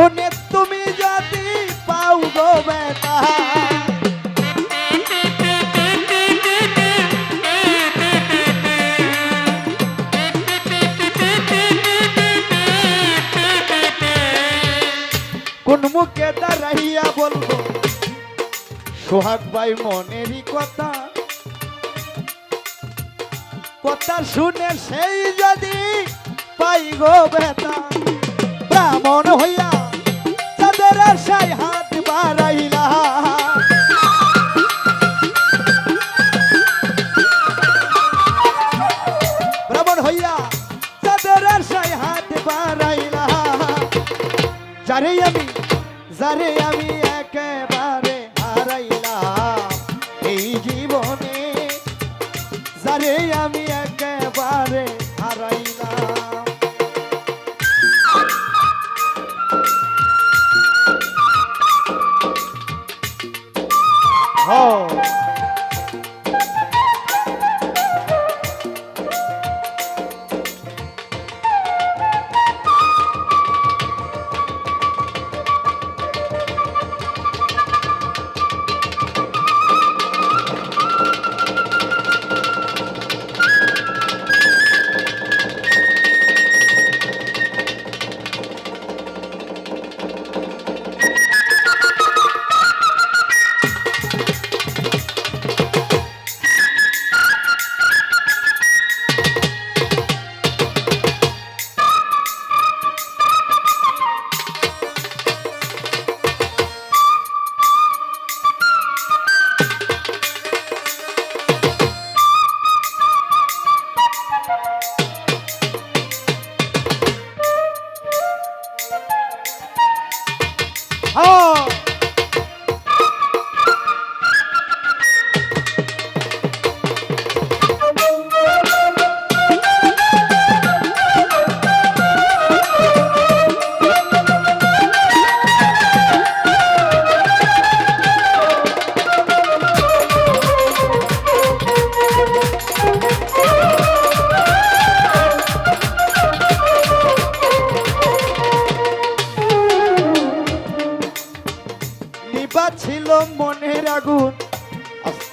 শুনে তুমি যদি পাও গো বেটা। কোন মুখে দাঁড়াইয়া বলব, সোহাগ ভাই মনেরই কথা। কথা শুনে সেই যদি পাই গো বেতা ব্রাহ্মণ হইয়া আশায় হাত বাড়াইলা। ব্রাহ্মণ হইয়া চাঁদের আশায় হাত বাড়াইলা। যারে আমি যারে আমি একেবারে হারাইলাম এই জীবনে যারে আমি একেবারে হারাইলাম হ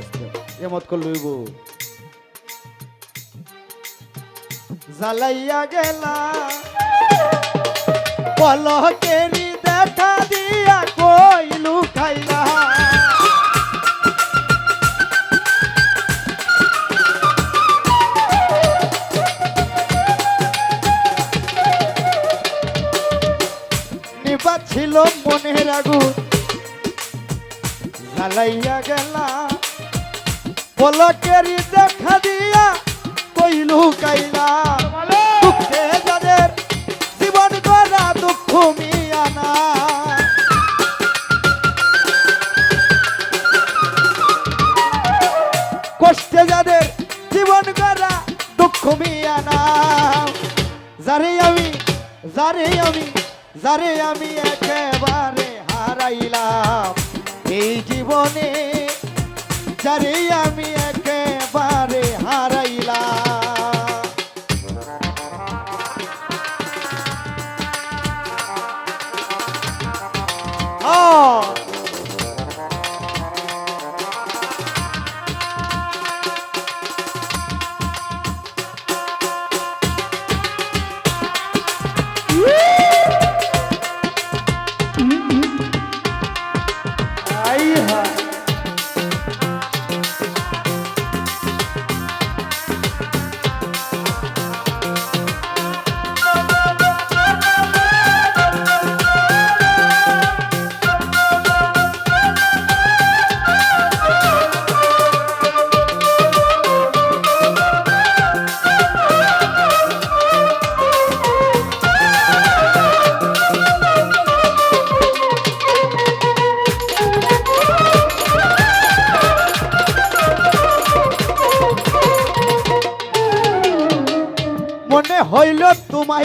আস্তে গেলা। পলকেরি দেখা দিয়া কইলু খাইলা। নিবা ছিল মনের আগুন। জ্বালাইয়া গেলা। পলকেরি দেখা দিয়া কইলু কাইলা, দুঃখে যাদের জীবন গড়া দুঃখ মিয়ানা কষ্টে যাদের জীবন গড়া দুঃখ মিয়ানা যারে আমি যারে আমি যারে আমি একেবারে হারাইলাম, এই জীবনে যারে আমি একেবারে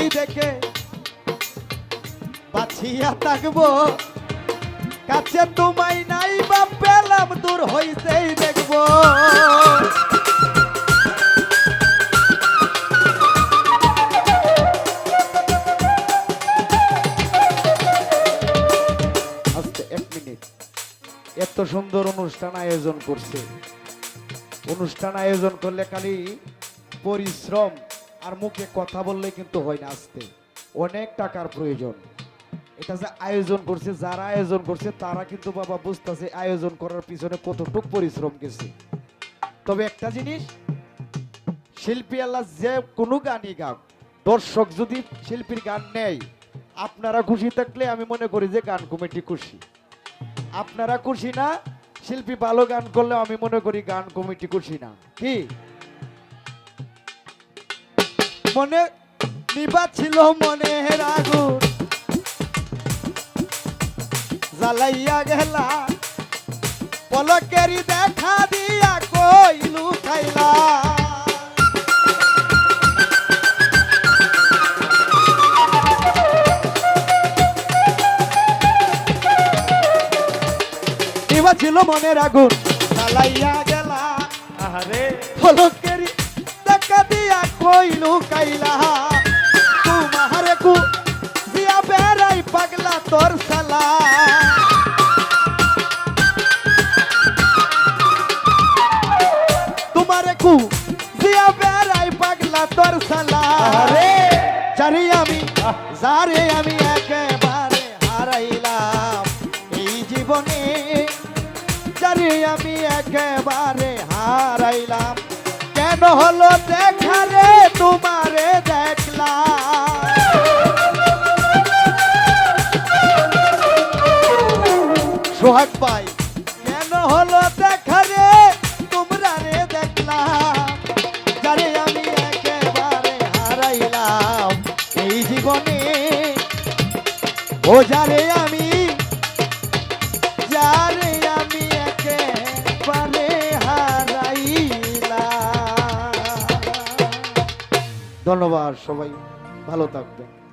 দেখে। বাছিয়া থাকব। কাছে তোমায় নাই বা পেলাম, দূর হইতেই দেখব। এত সুন্দর অনুষ্ঠান আয়োজন করছে। অনুষ্ঠান আয়োজন করলে খালি পরিশ্রম আর মুখে কথা বললে কিন্তু হয় না আসতে। অনেক টাকার প্রয়োজন। এটা যে আয়োজন করছে, যারা আয়োজন করছে, তারা কিন্তু বাবা বুঝতেছে আয়োজন করার পিছনে কতটুক পরিশ্রম গেছে। তবে একটা জিনিস, শিল্পী আল্লাহ যে কোনো গানই গাক, দর্শক যদি শিল্পীর গান নেয়, আপনারা খুশি থাকলে আমি মনে করি যে গান কমিটি খুশি। আপনারা খুশি না, শিল্পী ভালো গান করলে আমি মনে করি গান কমিটি খুশি না। কি? মনে নিবা ছিল মনে আগুন। জ্বালাইয়া গেলা পলকেরি দেখা দিয়া কইলু খাইলা। ছিল মনের আগুন। জ্বালাইয়া গেলা আহারে। পলকেরি দেখা দিয়া কইলু কাইলা। তোমারে কু দিয়া বেড়াই পাগলা তোর সালা তোমারে কু দিয়া বেড়াই পাগলা তোর সালা আহারে। জানি আমি। যারে আমি একেবারে হারাইলাম। এই জীবনে জানি আমি একেবারে হারাইলাম। কেন হলো দেখা রে, তোমারে দেখলাম। কেন হলো দেখা রে, তোমরা রে দেখলাম। যারে আমি একেবারে হারাইলাম এই জীবনে। ও যারে সবাই ভালো থাকবেন।